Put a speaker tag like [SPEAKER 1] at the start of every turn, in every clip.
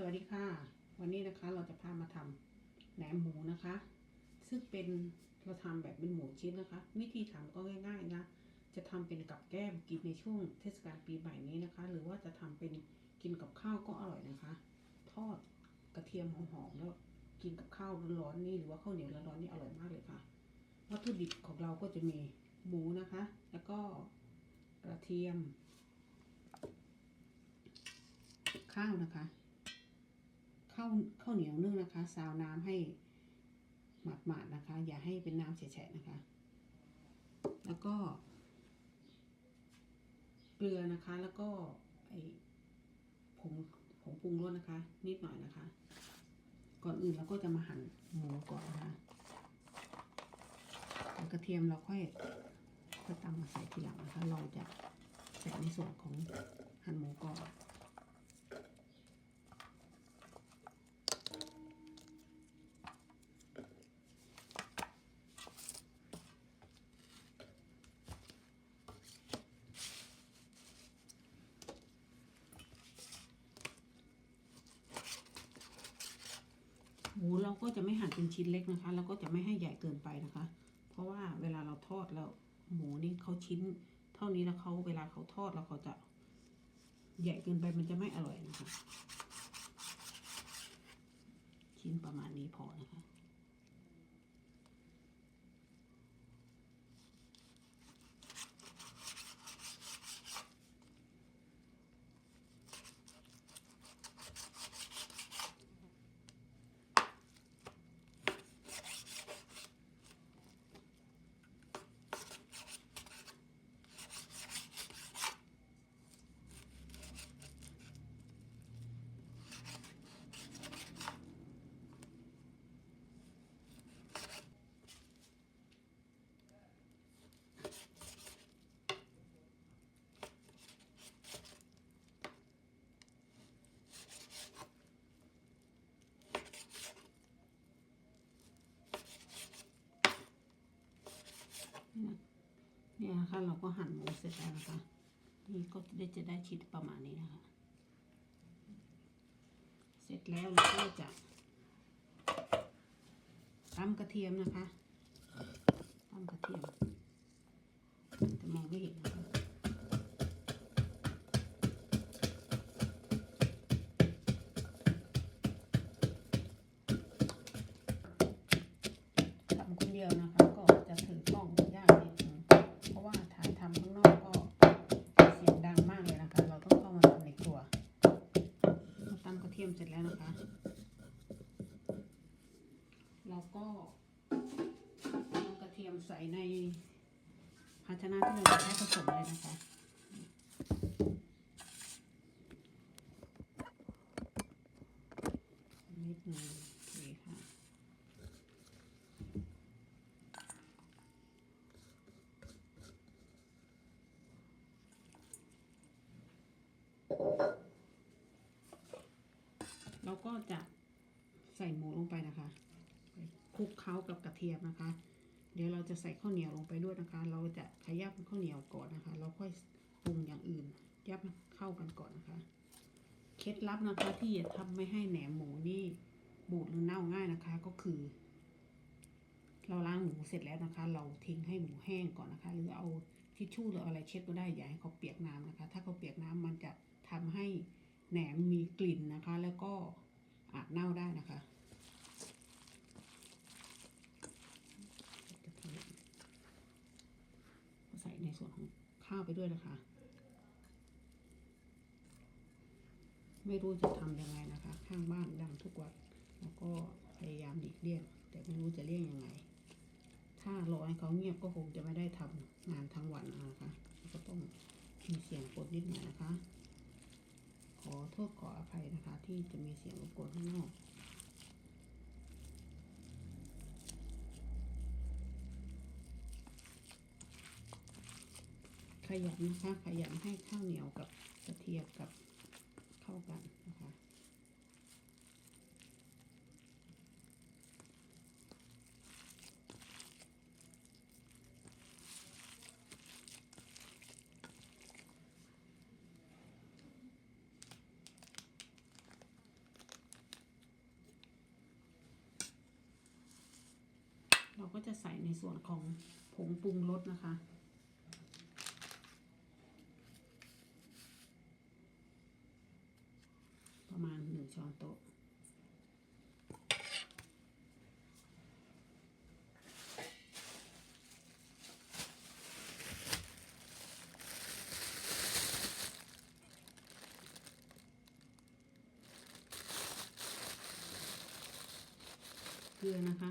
[SPEAKER 1] สวัสดีค่ะ วันนี้นะคะเราจะพามาทำแหนมหมูนะคะ ซึ่งเป็นเราทำแบบเป็นหมูชิ้นนะคะ วิธีทำก็ง่าย ๆ นะ จะทำเป็นกับแก้มกินในช่วงเทศกาลปีใหม่นี้นะคะ หรือว่าจะทำเป็นกินกับข้าวก็อร่อยนะคะ ทอดกระเทียมหอมๆแล้วกินกับข้าวร้อนๆนี่หรือว่าข้าวเหนียวร้อนๆนี่อร่อยมากเลยค่ะวัตถุดิบของเราก็จะมีหมูนะคะ แล้วก็กระเทียม ข้าวนะคะ ข้าวข้าวเหนียวนึ่งนะคะซาวน้ำให้หมาดๆนะคะ อย่าให้เป็นน้ำแฉะนะคะ แล้วก็เกลือนะคะแล้วก็ไอผงผงปรุงรสนะคะ นิดหน่อยนะคะ ก่อนอื่นเราก็จะมาหั่นหมูก่อนนะคะกระเทียมเราค่อยค่อยตำมาใส่ทีหลังนะคะ เราจะใส่ในส่วนของหั่นหมูก่อน ก็จะไม่หั่นเป็นชิ้นเล็กนะคะแล้วก็จะไม่ให้ใหญ่เกินไปนะคะ เพราะว่าเวลาเราทอดแล้วหมูนี่เขาชิ้น เท่านี้แล้วเขาเวลาเขาทอดแล้วเขาจะใหญ่เกินไปมันจะไม่อร่อยนะคะ ชิ้นประมาณนี้พอนะคะ เนี่ยนะคะเราก็หั่นหมูเสร็จแล้วนะคะ นี่ก็ได้จะได้ชิ้นประมาณนี้นะคะ เสร็จแล้วเราก็จะตำกระเทียมนะคะตำกระเทียมจะมองไม่เห็นนะคะทำคนเดียวนะคะ ก็จะถือกล้องยากนิดนึงเพราะว่าถ่ายทำข้างนอกก็เสียงดังมากเลยนะคะ เราต้องเข้ามาทำในครัวเราตำกระเทียมเสร็จแล้วนะคะ เราก็นำกระเทียมใส่ในภา ชนะที่เราใช้ผสมเลยนะคะนิดนึงโอเคค่ะเราก็จะใส่หมูลงไปนะคะคลุกเคล้ากับกระเทียมนะคะ ดี๋ยวเราจะใส่ข้าวเหนียวลงไปด้วยนะคะ เราจะขยับข้าวเหนียวก่อนนะคะแล้วค่อยปรุงอย่างอื่น ยับเข้ากันก่อนนะคะ เคล็ดลับนะคะที่จะทำไม่ให้แหนมหมูนี่บูดหรือเน่าง่ายนะคะก็คือ เราล้างหมูเสร็จแล้วนะคะ เราทิ้งให้หมูแห้งก่อนนะคะ หรือเอาทิชชู่หรืออะไรเช็ดก็ได้อย่าให้เขาเปียกน้ำนะคะ ถ้าเขาเปียกน้ำมันจะทำให้แหนมมีกลิ่นนะคะ แล้วก็อาจเน่าได้นะคะใส่ในส่วนของข้าว ไปด้วยนะคะ ไม่รู้จะทำยังไงนะคะ ข้างบ้านดังทุกวันแล้วก็พยายามหลีกเลี่ยง แต่ไม่รู้จะเลี่ยงยังไง ถ้ารอให้เขาเงียบก็คงจะไม่ได้ทำงานทั้งวันนะคะก็ต้องมีเสียงกดนิดหน่อยนะคะ ขอโทษขออภัยนะคะ ที่จะมีเสียงรบกวนข้างนอก ขยำนะคะ ขยำให้ข้าวเหนียวกับกระเทียมกับเข้ากันนะคะเราก็จะใส่ในส่วนของผงปรุงรสนะคะ ช้อนโต๊ะ เกลือนะคะ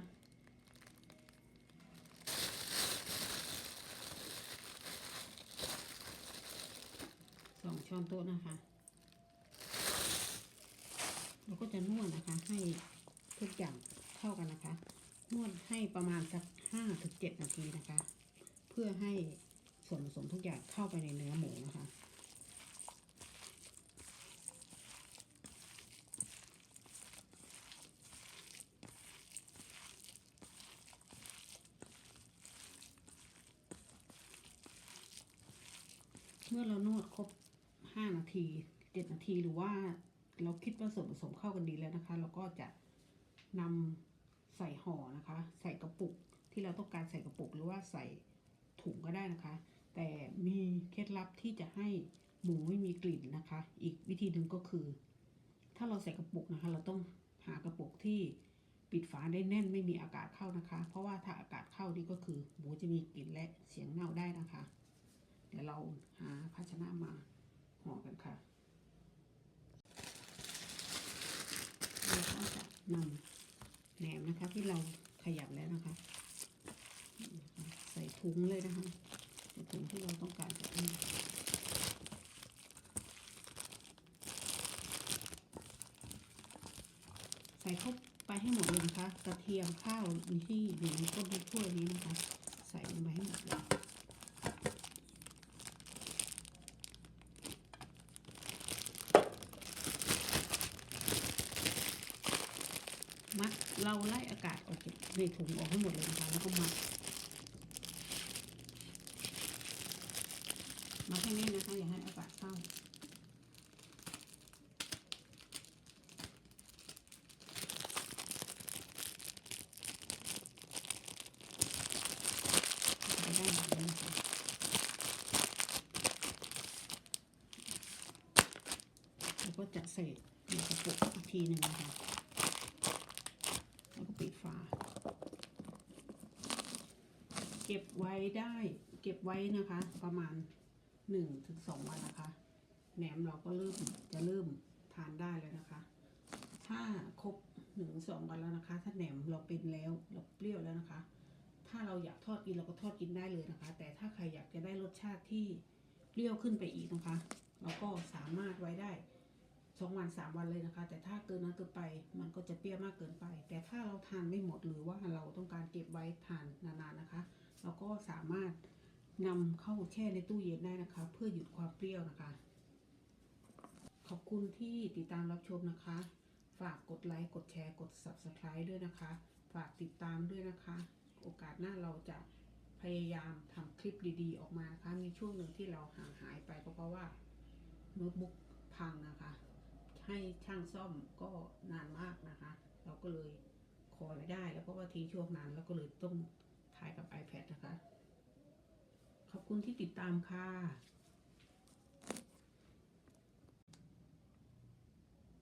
[SPEAKER 1] สองช้อนโต๊ะนะคะ เราก็ จะนวดนะคะ ให้ทุกอย่างเข้ากันนะคะ นวดให้ประมาณสักห้าถึงเจ็ดนาทีนะคะ เพื่อให้ส่วนผสมทุกอย่างเข้าไปในเนื้อหมูนะคะเมื่อเรานวดครบห้านาทีเจ็ดนาทีหรือว่า เราคิดว่าส่วนผสมเข้ากันดีแล้วนะคะ เราก็จะนำใส่ห่อนะคะ ใส่กระปุกที่เราต้องการใส่กระปุกหรือว่าใส่ถุงก็ได้นะคะ แต่มีเคล็ดลับที่จะให้หมูไม่มีกลิ่นนะคะ อีกวิธีหนึ่งก็คือ ถ้าเราใส่กระปุกนะคะ เราต้องหากระปุกที่ปิดฝาได้แน่นไม่มีอากาศเข้านะคะ เพราะว่าถ้าอากาศเข้านี่ก็คือ หมูจะมีกลิ่นและเสียงเน่าได้นะคะ เดี๋ยวเราหาภาชนะมาห่อกันค่ะเราก็จะ นำแหนมนะคะ ที่เราขยับแล้วนะคะ ใส่ถุงเลยนะคะใส่ถุงที่เราต้องการจะให้ใส่เข้าไปให้หมดเลยนะคะกระเทียมข้าวที่อยู่ในต้นถ้วยนี้นะคะ ใส่ลงไปให้หมดเลย มัดเราไล่อากาศออกจากในถุงออกให้หมดเลยนะคะแล้วก็มัดมัดให้แน่นนะคะอย่าให้อากาศเข้าแล้วก็จะใส่ในกระปุกอีกทีหนึ่งนะคะา เก็บไว้ได้เก็บไว้นะคะ ประมาณหนึ่งถึงสองวันนะคะแหนมเราก็เริ่มจะเริ่มทานได้แล้วนะคะ ถ้าครบหนึ่งสองวันแล้วนะคะ ถ้าแหนมเราเป็นแล้วเราเปรี้ยวแล้วนะคะ ถ้าเราอยากทอดกินเราก็ทอดกินได้เลยนะคะ แต่ถ้าใครอยากจะได้รสชาติที่เปรี้ยวขึ้นไปอีกนะคะ เราก็สามารถไว้ได้ สองวันสามวันเลยนะคะ แต่ถ้าเกินนั้นเกินไปมันก็จะเปรี้ยวมากเกินไป แต่ถ้าเราทานไม่หมดหรือว่าเราต้องการเก็บไว้ทานนานๆนะคะ เราก็สามารถนำเข้าแช่ในตู้เย็นได้นะคะ เพื่อหยุดความเปรี้ยวนะคะ ขอบคุณที่ติดตามรับชมนะคะ ฝากกดไลค์กดแชร์กด subscribe ด้วยนะคะ ฝากติดตามด้วยนะคะ โอกาสหน้าเราจะพยายามทำคลิปดีๆ ออกมานะคะ มีช่วงหนึ่งที่เราห่างหายไปก็เพราะว่าโน้ตบุ๊กพังนะคะ ให้ช่างซ่อมก็นานมากนะคะ เราก็เลยขอไม่ได้ แล้วก็ว่าทิ้งช่วงนานแล้วก็เลยต้องถ่ายกับ iPad นะคะ ขอบคุณที่ติดตามค่ะ